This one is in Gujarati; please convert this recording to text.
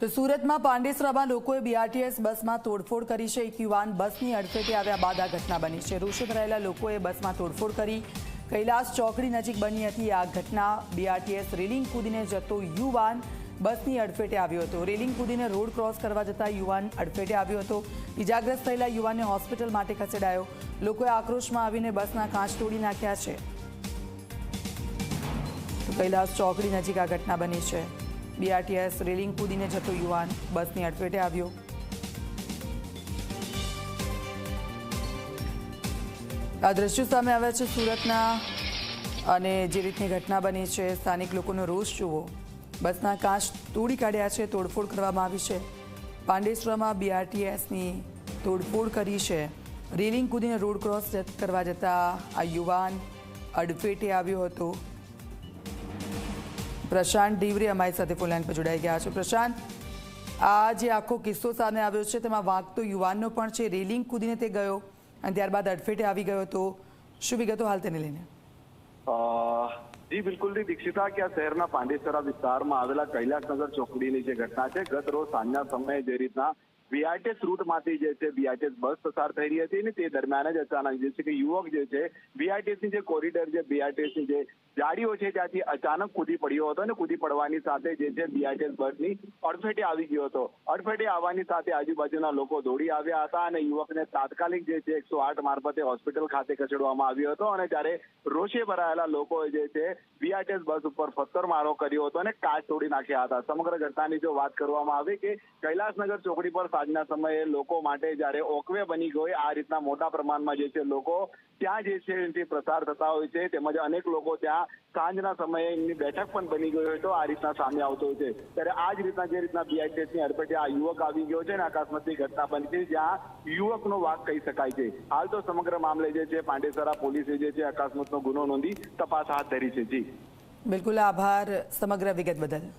તો સુરતમાં પાંડેસરામાં લોકોએ બીઆરટીએસ બસમાં તોડફોડ કરી છે. એક યુવાન બસની અડફેટે આવ્યા બાદ આ ઘટના બની છે. રોષે ભરાયેલા લોકોએ બસમાં તોડફોડ કરી. કૈલાસ ચોકડી નજીક બની હતી આ ઘટના. બીઆરટીએસ રેલિંગ કૂદીને જતો યુવાન બસની અડફેટે આવ્યો હતો. રેલિંગ કૂદીને રોડ ક્રોસ કરવા જતા યુવાન અડફેટે આવ્યો હતો. ઇજાગ્રસ્ત થયેલા યુવાનને હોસ્પિટલ માટે ખસેડાયો. લોકોએ આક્રોશમાં આવીને બસના કાચ તોડી નાખ્યા છે. કૈલાસ ચોકડી નજીક આ ઘટના બની છે. બીઆરટીએસ રેલિંગ કૂદીને જતો યુવાન બસની અડફેટે આવ્યો. આ દ્રશ્યો સામે આવ્યા છે સુરતના અને જે રીતની ઘટના બની છે, સ્થાનિક લોકોનો રોષ જુઓ. બસના કાચ તોડી કાઢ્યા છે, તોડફોડ કરવામાં આવી છે. પાંડેશ્વરમાં બીઆરટીએસની તોડફોડ કરી છે. રેલિંગ કૂદીને રોડ ક્રોસ કરવા જતા આ યુવાન અડફેટે આવ્યો હતો. પ્રશાંત ડીવરી અમારી સાથે ફોનલાઈન પર જોડાઈ ગયા છે. પ્રશાંત, આ જે આખો કિસ્સો સામે આવ્યો છે, તેમાં વાગતો યુવાનનો પણ છે, રેલિંગ કૂદીને તે ગયો અને ત્યારબાદ અડફેટે આવી ગયો તો શું વિગતો હાલ તેને લઈને? જી, બિલકુલ દીક્ષિતા, કે આ શહેરના પાંડેસરા વિસ્તારમાં આવેલા કૈલાસનગર ચોકડીની જે ઘટના છે, ગત રોજ સાંજના સમયે જે રીતના બીઆરટીએસ રૂટમાંથી જે છે બીઆરટીએસ બસ પસાર થઈ રહી હતી ને તે દરમિયાન જ અચાનક જે છે કે યુવક જે છે BRTS જે કોરિડોર છે BRTS જે જાડીઓ છે ત્યાંથી અચાનક કૂદી પડ્યો હતો અને કૂદી પડવાની સાથે જે છે બીઆરટીએસ બસની અડફેટે આવી ગયો હતો. અડફેટે આવવાની સાથે આજુબાજુના લોકો દોડી આવ્યા હતા અને યુવકને તાત્કાલિક જે છે એકસો આઠ મારફતે હોસ્પિટલ ખાતે ખસેડવામાં આવ્યો હતો અને ત્યારે રોષે ભરાયેલા લોકોએ જે છે બીઆરટીએસ બસ ઉપર પથ્થરમારો કર્યો હતો અને કાચ તોડી નાખ્યા હતા. સમગ્ર ઘટનાની જો વાત કરવામાં આવે કે કૈલાસનગર ચોકડી પર સાંજના સમયે લોકો માટે જ્યારે ઓકવે બની ગઈ, આ રીતના મોટા પ્રમાણમાં જે છે લોકો ત્યાં જે છે એનાથી પ્રસાર થતા હોય છે. તેમજ અનેક લોકો ત્યાં સાંજના સમયે એમની બેઠક પણ બની ગઈ હોય તો આ રીતના સામે આવતો હોય છે. ત્યારે આ જ રીતના જે રીતના બીઆઈટીએસ હડપેટે આ યુવક આવી ગયો છે અને અકસ્માતની ઘટના બની છે, જ્યાં યુવકનો વાક કહી શકાય છે. હાલ તો સમગ્ર મામલે જે છે પાંડેસરા પોલીસે જે છે અકસ્માતનો ગુનો નોંધી તપાસ હાથ ધરી છે. જી. બિલકુલ આભાર સમગ્ર વિગત બદલ.